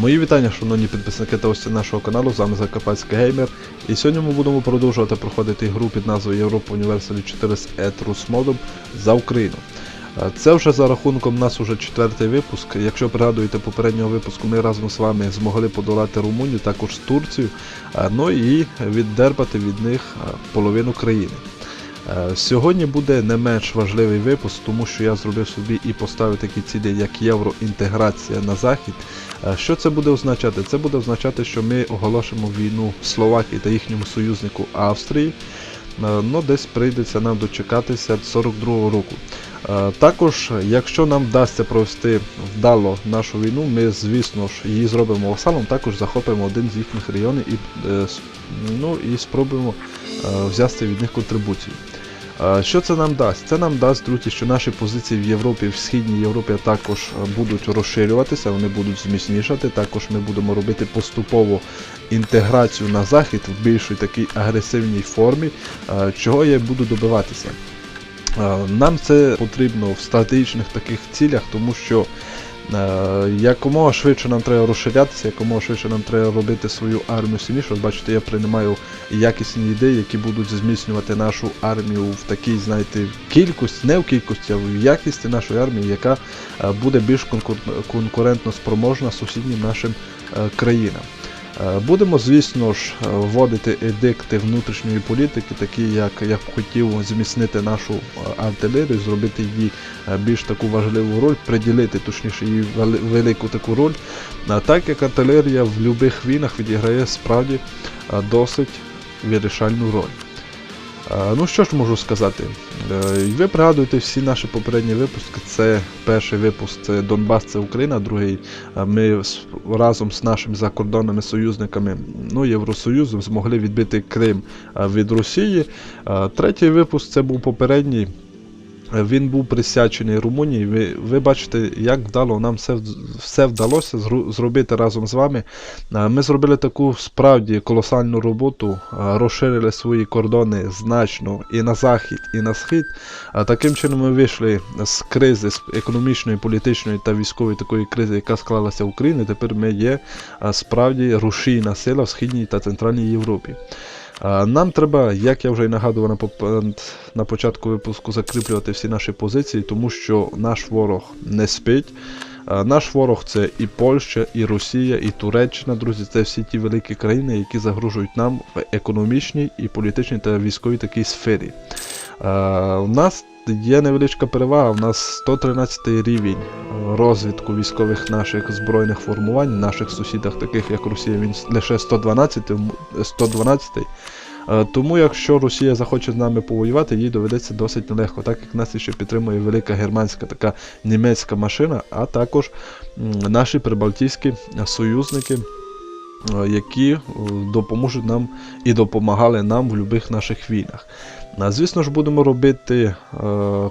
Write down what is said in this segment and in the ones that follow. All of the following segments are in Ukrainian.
Мої вітання, шановні підписники та гості нашого каналу, з вами Закарпатський Геймер. І сьогодні ми будемо продовжувати проходити гру під назвою Європа Universal 4 з Етрус модом за Україну. Е, Це вже за рахунком нас уже четвертий випуск. Якщо пригадуєте попереднього випуску, ми разом з вами змогли подолати Румунію, також Турцію, е, ну і віддерпати від них е, половину країни. Сьогодні буде не менш важливий випуск, тому що я зробив собі і поставив такі цілі, як євроінтеграція на захід. Е, Що це буде означати? Це буде означати, що ми оголошимо війну Словакії та їхньому союзнику Австрії. Е, Ну, десь прийдеться нам дочекатися 42-го року. Е, Також, якщо нам вдасться провести вдало нашу війну, ми, звісно ж, її зробимо васалом, також захопимо один з їхніх регіонів і, ну, і спробуємо взяти від них контрибуцію. Що це нам дасть? Це нам дасть, друзі, що наші позиції в Європі, в Східній Європі також будуть розширюватися, вони будуть зміцнішати. Також ми будемо робити поступово інтеграцію на захід в більшій такій агресивній формі, чого я буду добиватися. Нам це потрібно в стратегічних таких цілях, тому що якомога швидше нам треба розширятися, якомога швидше нам треба робити свою армію сильніше. Бачите, я приймаю якісні ідеї, які будуть зміцнювати нашу армію в такій, знаєте, кількості, не в кількості, а в якісті нашої армії, яка е, буде більш конкур- конкурентно спроможна сусіднім нашим е, країнам. Е, Будемо, звісно ж, е, вводити едикти внутрішньої політики, такі як я б хотів зміцнити нашу е, артилерію, зробити її більш таку важливу роль, приділити точніше її велику таку роль. Так як артилерія в будь-яких війнах відіграє справді досить вирішальну роль. Е, Ну що ж можу сказати? Е, Ви пригадуєте всі наші попередні випуски. Це перший випуск це Донбас, це Україна, другий е, ми разом з нашими закордонними союзниками, ну, Євросоюзом, змогли відбити Крим від Росії. Третій випуск це був попередній. Е, Він був присвячений Румунії. Ви, ви бачите, як вдало нам все, все вдалося зробити разом з вами. Е, Ми зробили таку справді колосальну роботу, е, розширили свої кордони значно і на захід, і на схід. Таким чином ми вийшли з кризи, з економічної, політичної та військової такої кризи, яка склалася в Україні. Тепер ми є справді рушійна сила в східній та центральній Європі. Нам треба, як я вже і нагадував на, початку випуску, закріплювати всі наші позиції, тому що наш ворог не спить. Наш ворог це і Польща, і Росія, і Туреччина, друзі, це всі ті великі країни, які загрожують нам в економічній і політичній та військовій такій сфері. У нас є невеличка перевага, у нас 113 рівень розвитку військових наших збройних формувань, наших сусідах, таких як Росія, він лише 112, 112 Е, Тому, якщо Росія захоче з нами повоювати, їй доведеться досить нелегко, так як нас ще підтримує велика германська така німецька машина, а також наші прибалтійські союзники, е, які е, допоможуть нам і допомагали нам в будь-яких наших війнах. А, Звісно ж, будемо робити е,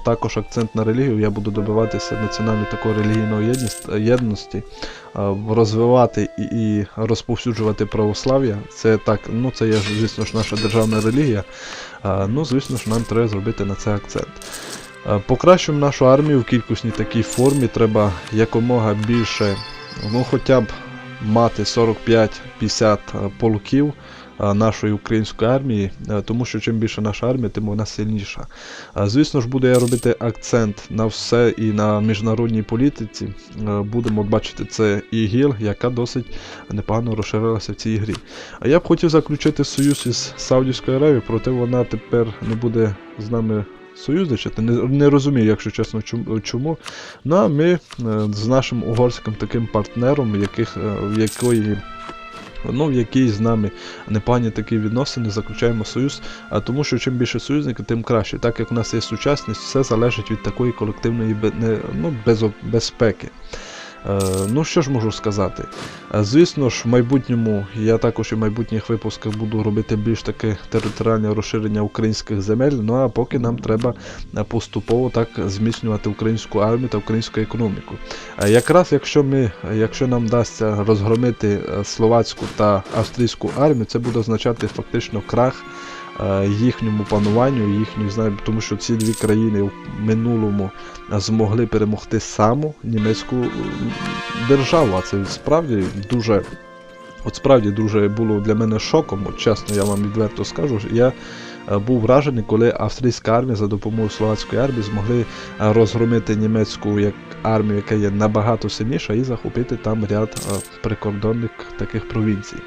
також акцент на релігію. Я буду добиватися національної такої релігійної єдності, е, розвивати і, розповсюджувати православ'я. Це так, ну це є, звісно ж, наша державна релігія. Е, ну, звісно ж, нам треба зробити на це акцент. Покращуємо нашу армію в кількісній такій формі. Треба якомога більше, ну хоча б мати 45-50 е, полків нашої української армії, е, тому що чим більше наша армія, тим вона сильніша. Е, Звісно ж, буду я робити акцент на все і на міжнародній політиці. Е, Будемо бачити це ІГІЛ, яка досить непогано розширилася в цій грі. А я б хотів заключити союз із Саудівською Аравією, проте вона тепер не буде з нами. Союзничати, не, не розумію, якщо чесно, чому-. Ну а ми е, з нашим угорським таким партнером, яких, е, в якої ну, в якій з нами непогані такі відносини, заключаємо союз, а тому що чим більше союзників, тим краще. Так як в нас є сучасність, все залежить від такої колективної ну, безпеки. Е, ну що ж можу сказати? Е, Звісно ж, в майбутньому я також і в майбутніх випусках буду робити більш таке територіальне розширення українських земель. Ну а поки нам треба е, поступово так зміцнювати українську армію та українську економіку. Якраз якщо ми, якщо нам вдасться розгромити словацьку та австрійську армію, це буде означати фактично крах їхньому пануванню, їхньої, знаю, тому що ці дві країни в минулому змогли перемогти саму німецьку м, державу. А це справді дуже. От справді дуже було для мене шоком, от чесно, я вам відверто скажу. Я е, був вражений, коли австрійська армія за допомогою словацької армії змогли е, розгромити німецьку як армію, яка є набагато сильніша, і захопити там ряд е, прикордонних таких провінцій.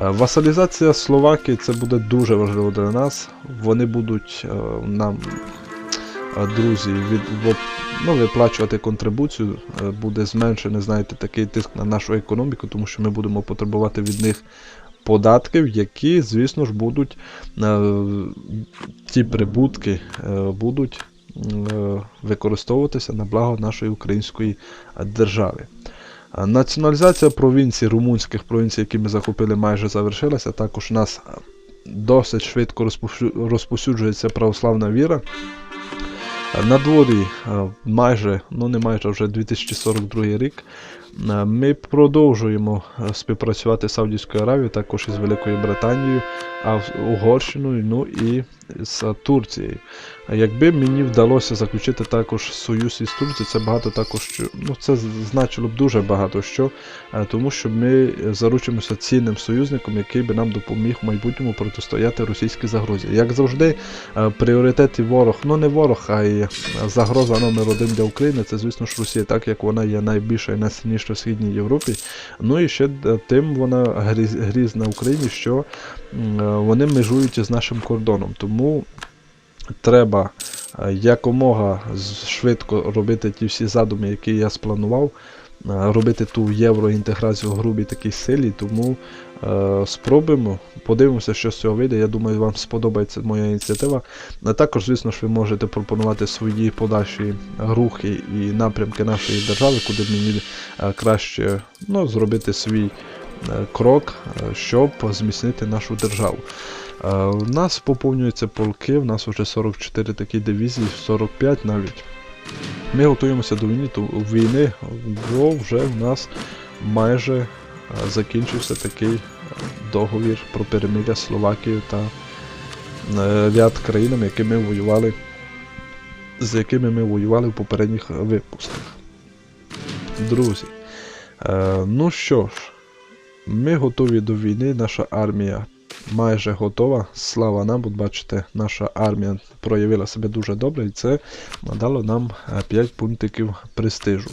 Васалізація Словакії це буде дуже важливо для нас. Вони будуть нам, друзі, від, ну, виплачувати контрибуцію, е, буде зменшений, знаєте, такий тиск на нашу економіку, тому що ми будемо потребувати від них податків, які, звісно ж, будуть е, ті прибутки е, будуть використовуватися на благо нашої української держави. Націоналізація провінцій, румунських провінцій, які ми захопили, майже завершилася. Також у нас досить швидко розповсюджується православна віра. На дворі е, майже, ну не майже вже 2042 рік. Е, Ми продовжуємо е, співпрацювати з Саудівською Аравією, також із Великою Британією, Ав- Угорщиною, ну і з Турцією. Якби мені вдалося заключити також союз із Турцією, це багато також ну це значило б дуже багато що, е, тому що ми заручимося цінним союзником, який би нам допоміг в майбутньому протистояти російській загрозі. Як завжди, е, пріоритет і ворог, ну не ворог, а й загроза номер один для України, це звісно ж Росія, так як вона є найбільша і найсильніша в Східній Європі. Ну і ще е, тим вона грізна Україні, що вони межують із нашим кордоном. Тому треба е, якомога швидко робити ті всі задуми, які я спланував, е, робити ту євроінтеграцію в грубій такій силі. Тому е, спробуємо, подивимося, що з цього вийде. Я думаю, вам сподобається моя ініціатива. А також, звісно ж, ви можете пропонувати свої подальші рухи і напрямки нашої держави, куди мені е, краще ну, зробити свій крок, щоб зміцнити нашу державу. Е, У нас поповнюються полки, в нас вже 44 такі дивізії, 45 навіть. Ми готуємося до війни, то війни, бо вже в нас майже е, закінчився такий е, договір про перемир'я Словакією та ряд країнами, які ми воювали, з якими ми воювали в попередніх випусках. Друзі, ну що ж, ми готові до війни, наша армія майже готова. Слава нам, от бачите, наша армія проявила себе дуже добре, і це надало нам 5 пунктиків престижу.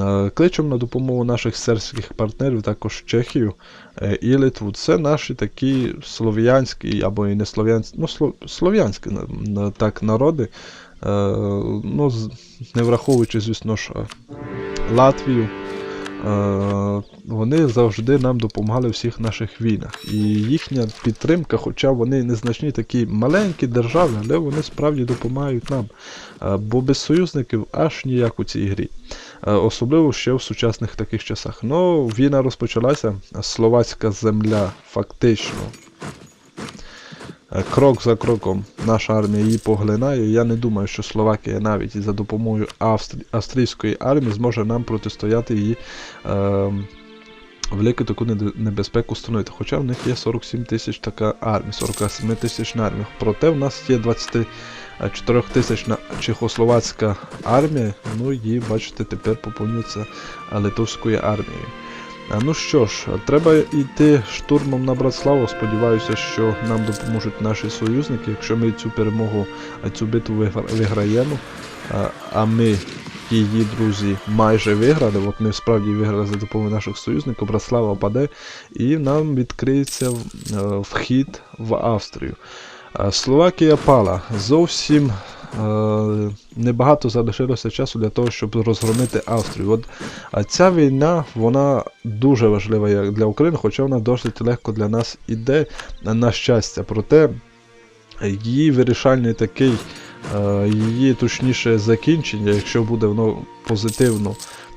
Е, Кличемо на допомогу наших сербських партнерів, також Чехію е, і Литву. Це наші такі слов'янські або і не слов'янські, ну, слов'янські так, народи. Е, ну, не враховуючи, звісно ж, е, Латвію. Е, Вони завжди нам допомагали у всіх наших війнах. І їхня підтримка, хоча вони незначні такі маленькі держави, але вони справді допомагають нам. Е, Бо без союзників аж ніяк у цій грі. Е, Особливо ще в сучасних таких часах. Ну, війна розпочалася, словацька земля фактично. Е, Крок за кроком наша армія її поглинає. Я не думаю, що Словакія навіть за допомогою Австрі... австрійської армії зможе нам протистояти її е, велику таку небезпеку становити. Хоча в них є 47 тисяч така армія, 47 тисячна армія. Проте в нас є 24 тисячна чехословацька армія. Ну і бачите, тепер поповнюється литовською армією. Ну що ж, треба йти штурмом на Братславу. Сподіваюся, що нам допоможуть наші союзники. Якщо ми цю перемогу, цю битву вигра- виграємо, а- ми її, друзі, майже виграли. От ми справді виграли за допомогою наших союзників, Братслава паде, і нам відкриється е, вхід в Австрію. Словакія пала. Зовсім небагато залишилося часу для того, щоб розгромити Австрію. От а ця війна вона дуже важлива як для України, хоча вона досить легко для нас іде на щастя. Проте її вирішальний такий, е, її точніше закінчення, якщо буде воно позитивно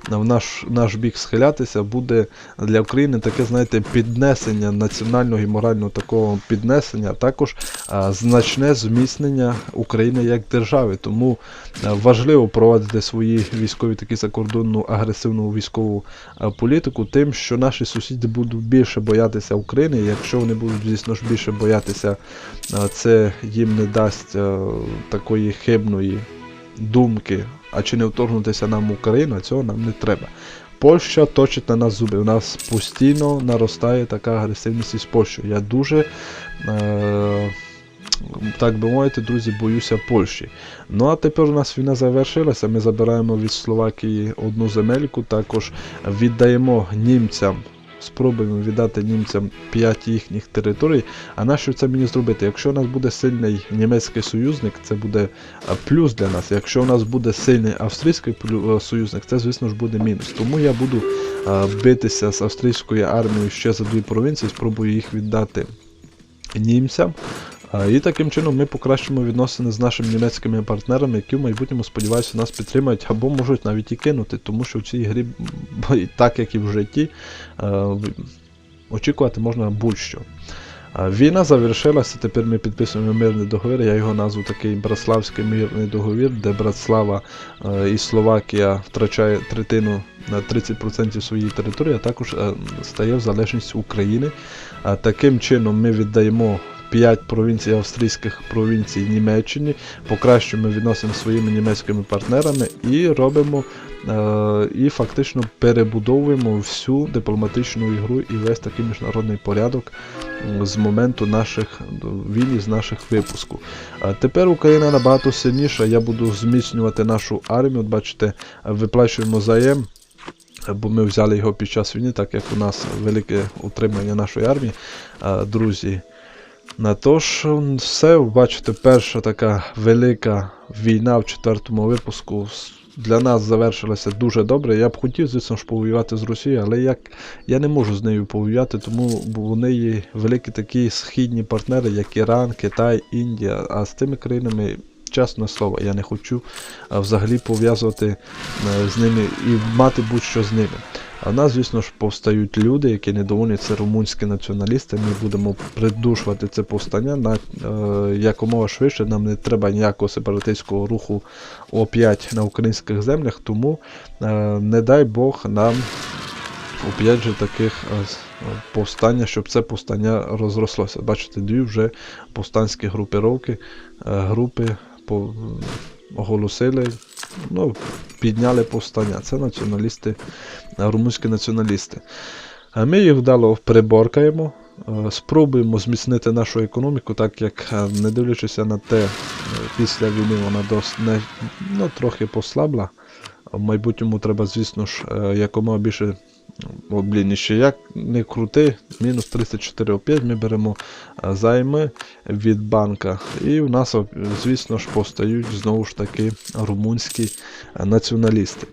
в наш, наш бік схилятися, буде для України таке, знаєте, піднесення національного і морального такого піднесення, а також а, значне зміцнення України як держави. Тому важливо проводити свої військові такі закордонну агресивну військову політику, тим, що наші сусіди будуть більше боятися України. Якщо вони будуть, звісно ж, більше боятися, це їм не дасть такої хибної думки, а чи не вторгнутися нам в Україну, цього нам не треба. Польща точить на нас зуби. У нас постійно наростає така агресивність із Польщею. Я дуже, е, так би мовити, друзі, боюся Польщі. Ну а тепер у нас війна завершилася. Ми забираємо від Словакії одну земельку, також віддаємо німцям. Спробуємо віддати німцям 5 їхніх територій. А нащо це мені зробити? Якщо у нас буде сильний німецький союзник, це буде плюс для нас. Якщо у нас буде сильний австрійський е, союзник, це, звісно ж, буде мінус. Тому я буду битися з австрійською армією ще за дві провінції, спробую їх віддати німцям. І таким чином ми покращимо відносини з нашими німецькими партнерами, які в майбутньому, сподіваюся, нас підтримають або можуть навіть і кинути, тому що в цій грі, так як і в житті, очікувати можна будь-що. Війна завершилася, тепер ми підписуємо мирний договір. Я його назву такий Братславський мирний договір, де Братслава і Словакія втрачає третину на 30% своєї території, а також стає в залежність України. Таким чином ми віддаємо 5 провінцій австрійських провінцій Німеччині, покращуємо відносини своїми німецькими партнерами і робимо е, і фактично перебудовуємо всю дипломатичну ігру і весь такий міжнародний порядок з моменту наших війн з наших випуску. А тепер Україна набагато сильніша. Я буду зміцнювати нашу армію. От бачите, виплачуємо заєм. Бо ми взяли його під час війни, так як у нас велике утримання нашої армії, друзі. На то ж, все, бачите, перша така велика війна в четвертому випуску для нас завершилася дуже добре. Я б хотів, звісно ж, повоювати з Росією, але як я не можу з нею повоювати, тому вони є великі такі східні партнери, як Іран, Китай, Індія. А з тими країнами, чесне слово, я не хочу взагалі пов'язувати е, з ними і мати будь-що з ними. А в нас, звісно ж, повстають люди, які недовольні, це румунські націоналісти. Ми будемо придушувати це повстання на е, якомога швидше. Нам не треба ніякого сепаратистського руху оп'ять на українських землях, тому е, не дай Бог нам оп'ять же таких е, повстання, щоб це повстання розрослося. Бачите, дві вже повстанські е, групи по, оголосили, ну, підняли повстання. Це націоналісти, е, румунські націоналісти. А ми їх вдало приборкаємо, е, спробуємо зміцнити нашу економіку, так як, е, не дивлячись на те, після війни вона досить не, ну, трохи послабла. В майбутньому треба, звісно ж, якомога більше. О, блін, ще як не крути, мінус 34 опять ми беремо е, займи від банка. І в нас, звісно ж, постають знову ж таки румунські е, націоналісти.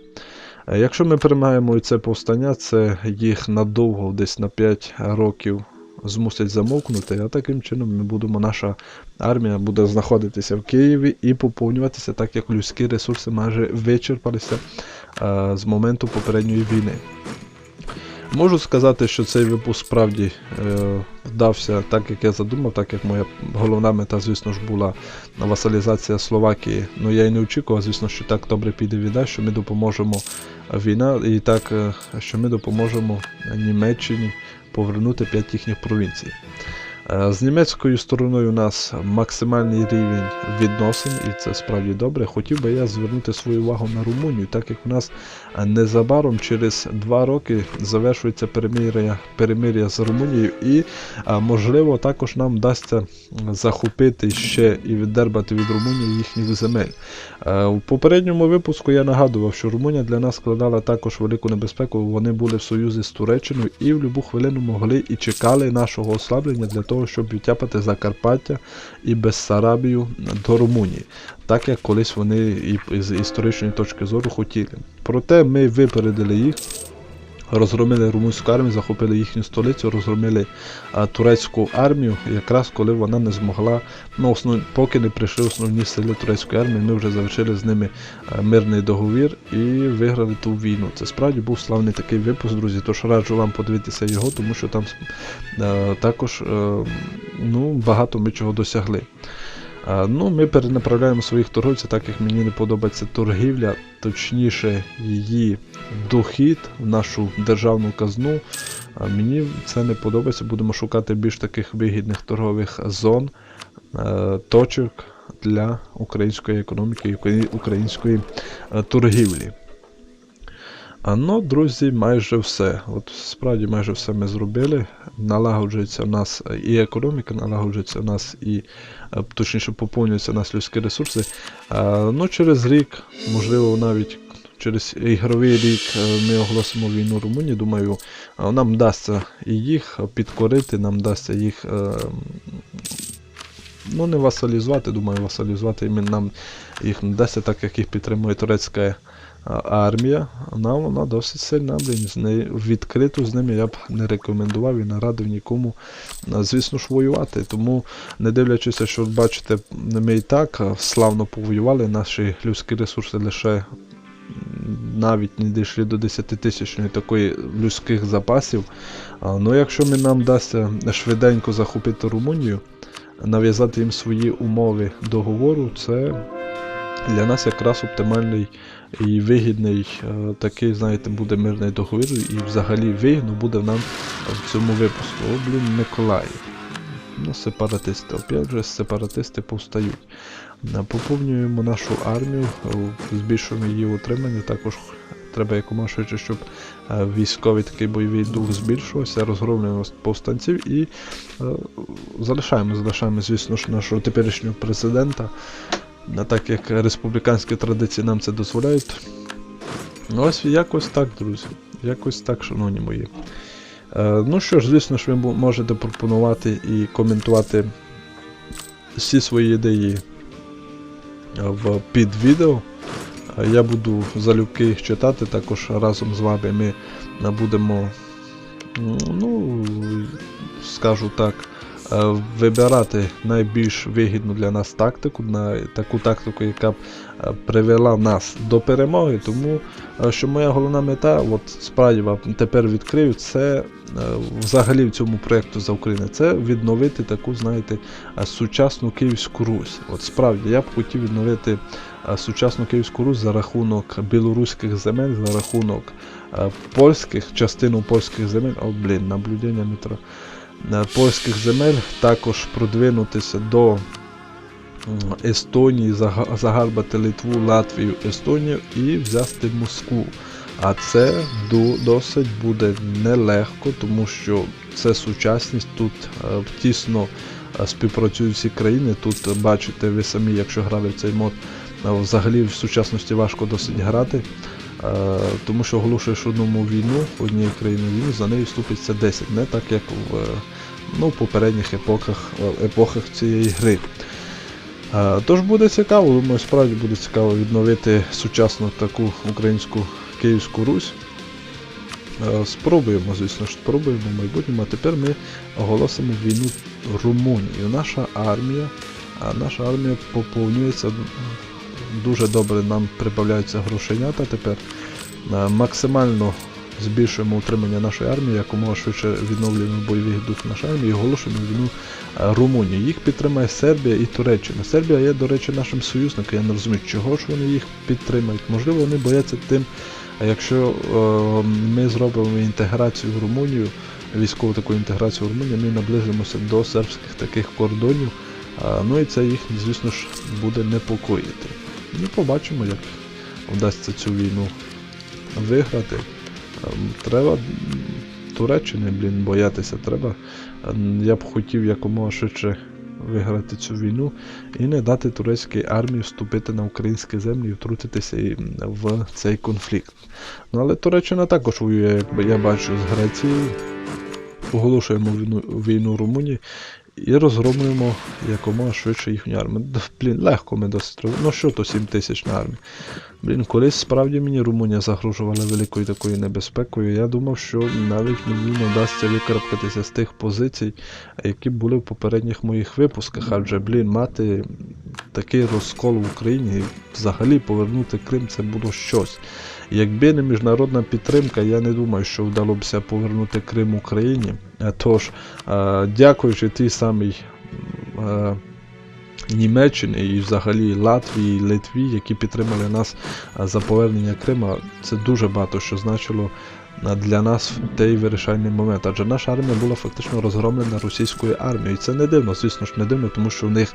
Е, Якщо ми перемагаємо і це повстання, це їх надовго, десь на 5 років змусять замовкнути, а таким чином ми будемо, наша армія буде знаходитися в Києві і поповнюватися, так як людські ресурси майже вичерпалися з моменту попередньої війни. Можу сказати, що цей випуск справді е, вдався так, як я задумав, так як моя головна мета, звісно ж, була васалізація Словакії. Ну я і не очікував, звісно, що так добре піде війна, що ми допоможемо війна, і так, е, що ми допоможемо Німеччині повернути п'ять їхніх провінцій. Е, З німецькою стороною у нас максимальний рівень відносин, і це справді добре. Хотів би я звернути свою увагу на Румунію, так як у нас незабаром через два роки завершується перемир'я, перемир'я з Румунією, і е, можливо також нам вдасться захопити ще і віддербати від Румунії їхніх земель. Е, У попередньому випуску я нагадував, що Румунія для нас складала також велику небезпеку. Вони були в союзі з Туреччиною і в будь-яку хвилину могли і чекали нашого ослаблення для того, щоб відтяпати Закарпаття і Бессарабію до Румунії, так як колись вони і з історичної точки зору хотіли. Проте ми випередили їх. Розгромили румунську армію, захопили їхню столицю, розгромили а, турецьку армію, якраз коли вона не змогла, ну, основ, поки не прийшли основні сили турецької армії, ми вже завершили з ними а, мирний договір і виграли ту війну. Це справді був славний такий випуск, друзі. Тож раджу вам подивитися його, тому що там а, також а, ну, багато ми чого досягли. Ну, Ми перенаправляємо своїх торговців, так як мені не подобається торгівля, точніше, її дохід в нашу державну казну. Мені це не подобається. Будемо шукати більш таких вигідних торгових зон, точок для української економіки і української торгівлі. А ну, друзі, майже все. От справді майже все ми зробили. Налагоджується в нас і економіка, налагоджується в нас і е, точніше поповнюються в нас людські ресурси. А, ну, через рік, можливо, навіть через ігровий рік е, ми оголосимо війну Румунії. Думаю, нам вдасться і їх підкорити, нам вдасться їх. е, Ну, не васалізувати, думаю, васалізувати іменно нам їх не вдасться, так як їх підтримує турецька армія. Нам вона досить сильна, блін, з нею відкрито з ними я б не рекомендував і не радив нікому, звісно ж, воювати. Тому, не дивлячись, що бачите, ми і так славно повоювали, наші людські ресурси лише навіть не дійшли до 10 тисячної такої людських запасів. Ну, якщо ми нам вдасться швиденько захопити Румунію, нав'язати їм свої умови договору, це для нас якраз оптимальний і вигідний е, такий, знаєте, буде мирний договір, і взагалі вигідно буде нам в цьому випуску. О, блін, Миколаїв. Ну, сепаратисти. Опять же, сепаратисти повстають. Е, Поповнюємо нашу армію, е, збільшуємо її утримання. Також треба якомога швидше, щоб військовий такий бойовий дух збільшувався, розгромлюємо повстанців і залишаємо, залишаємо, звісно ж, нашого теперішнього президента. А так як республіканські традиції нам це дозволяють. Ну, Ось якось так, друзі. Якось так, шановні мої. Е, ну що ж, звісно ж, ви можете пропонувати і коментувати всі свої ідеї е, в під відео. Я буду залюбки їх читати, також разом з вами ми будемо, ну, скажу так, вибирати найбільш вигідну для нас тактику, на таку тактику, яка б е, привела нас до перемоги. Тому е, що моя головна мета, от справді вам тепер відкрию, це е, взагалі в цьому проєкту за Україну, це відновити таку, знаєте, е, сучасну Київську Русь. От справді я б хотів відновити е, сучасну Київську Русь за рахунок білоруських земель, за рахунок е, польських, частину польських земель, о, блін, наблюдення метро е, польських земель, також продвинутися до Естонії, загарбати Литву, Латвію, Естонію і взяти Москву. А це досить буде нелегко, тому що це сучасність, тут е, тісно е, співпрацюють всі країни. Тут е, бачите, ви самі, якщо грали в цей мод, е, взагалі в сучасності важко досить грати. Е, тому що оголошуєш одному війну, однієї країни війну, за нею вступиться 10, не так як в, е, ну, попередніх епохах, е, епохах цієї гри. Тож буде цікаво, думаю, справді буде цікаво відновити сучасну таку українську Київську Русь. Спробуємо, звісно ж, спробуємо в майбутньому. А тепер ми оголосимо війну Румунії. Наша армія, наша армія поповнюється дуже добре. Нам прибавляються грошенята тепер. Е, Максимально збільшуємо утримання нашої армії, якомога швидше відновлюємо бойовий дух нашої армії і оголошуємо війну е, Румунії. Їх підтримає Сербія і Туреччина. Сербія є, до речі, нашим союзником. Я не розумію, чого ж вони їх підтримують. Можливо, вони бояться тим, якщо е, ми зробимо інтеграцію в Румунію, військову таку інтеграцію в Румунію, ми наблизимося до сербських таких кордонів. Ну і це їх, звісно ж, буде непокоїти. Ну, побачимо, як вдасться цю війну виграти. Ем, Треба Туреччини, блін, боятися. Треба. ем, Я б хотів якомога швидше виграти цю війну і не дати турецькій армії вступити на українські землі і втрутитися в цей конфлікт. Ну але Туреччина також воює, я бачу, з Грецією. оголошуємо війну, війну Румунії і розгромуємо якомога швидше їхню армію. Блін, легко ми досить. роз- Ну що то 7 тисяч на армії. Блін, колись справді мені Румунія загрожувала великою такою небезпекою. Я думав, що навіть мені не вдасться викарабкатися з тих позицій, які були в попередніх моїх випусках. Адже, блін, мати такий розкол в Україні і взагалі повернути Крим це було щось. Якби не міжнародна підтримка, я не думаю, що вдалося повернути Крим Україні. Е, Тож, е, дякуючи тій самій е, Німеччини і взагалі Латвії, Литві, які підтримали нас за повернення Крима, це дуже багато що значило для нас в той вирішальний момент. Адже наша армія була фактично розгромлена російською армією. І це не дивно, звісно ж, не дивно, тому що в них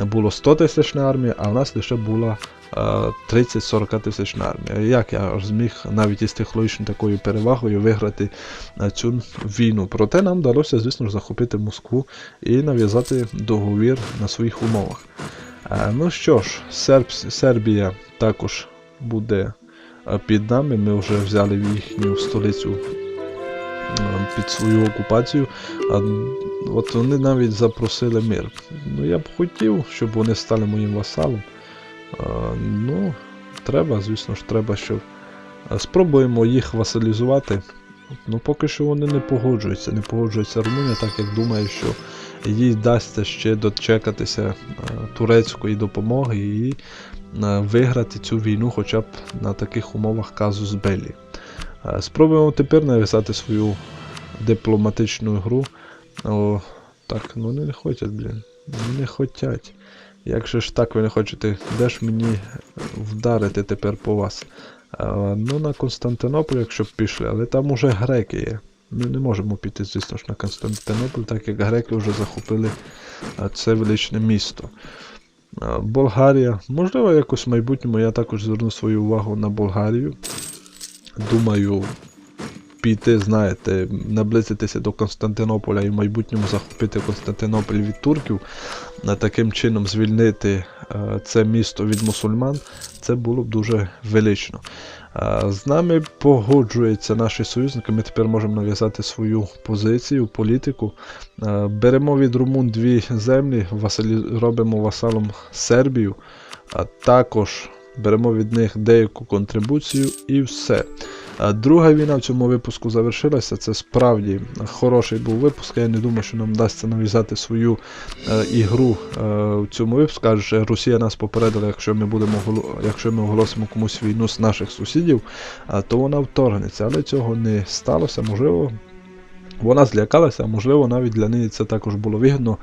було 100 тисячна армія, а в нас лише була е, 30-40 тисячна армія. Як я зміг навіть із технологічною такою перевагою виграти цю війну? Проте нам вдалося, звісно ж, захопити Москву і нав'язати договір на своїх умовах. Ну що ж, Серб, Сербія також буде під нами. Ми вже взяли їхню столицю під свою окупацію. А, От вони навіть запросили мир. Ну я б хотів, щоб вони стали моїм васалом. А, Ну, треба, звісно ж, треба, щоб. Спробуємо їх васалізувати. Ну, поки що вони не погоджуються. Не погоджується Румунія, так як думає, що їй вдасться ще дочекатися турецької допомоги і виграти цю війну хоча б на таких умовах казус Белі. Е, Спробуємо тепер нав'язати свою дипломатичну гру. О, так, ну вони не хочуть, блін. Вони не хочуть. Як же ж так ви не хочете? Де ж мені вдарити тепер по вас? А, ну, на Константинополь, якщо б пішли, але там уже греки є. Ми не можемо піти, звісно ж, на Константинополь, так як греки вже захопили це величне місто. Болгарія. Можливо, якось в майбутньому я також зверну свою увагу на Болгарію. Думаю, піти, знаєте, наблизитися до Константинополя і в майбутньому захопити Константинополь від турків, таким чином звільнити е, це місто від мусульман, це було б дуже велично. Е, З нами погоджуються наші союзники, ми тепер можемо нав'язати свою позицію, політику. Е, Беремо від румун дві землі, робимо васалом Сербію, а також беремо від них деяку контрибуцію і все. Друга війна в цьому випуску завершилася. Це справді хороший був випуск. Я не думаю, що нам вдасться нав'язати свою е, ігру е, в цьому випуску. Адже Росія нас попередила, якщо ми будемо якщо ми оголосимо комусь війну з наших сусідів, а, то вона вторгнеться. Але цього не сталося. Можливо. Вона злякалася, а можливо, навіть для неї це також було вигідно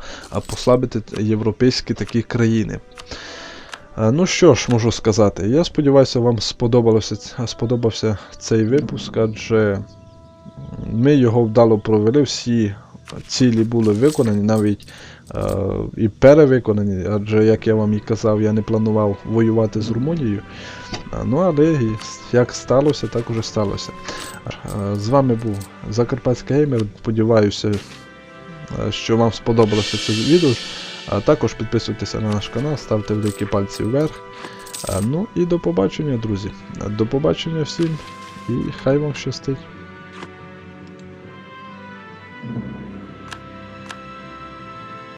послабити європейські такі країни. Е, Ну що ж, можу сказати, я сподіваюся, вам сподобалося, сподобався цей випуск, адже ми його вдало провели, всі цілі були виконані, навіть е, і перевиконані, адже, як я вам і казав, я не планував воювати з Румунією. Е, Ну, але як сталося, так уже сталося. Е, З вами був Закарпатський геймер. Сподіваюся, е, що вам сподобалося це відео. А також підписуйтеся на наш канал, ставте великі пальці вверх. Ну і до побачення, друзі. До побачення всім і хай вам щастить.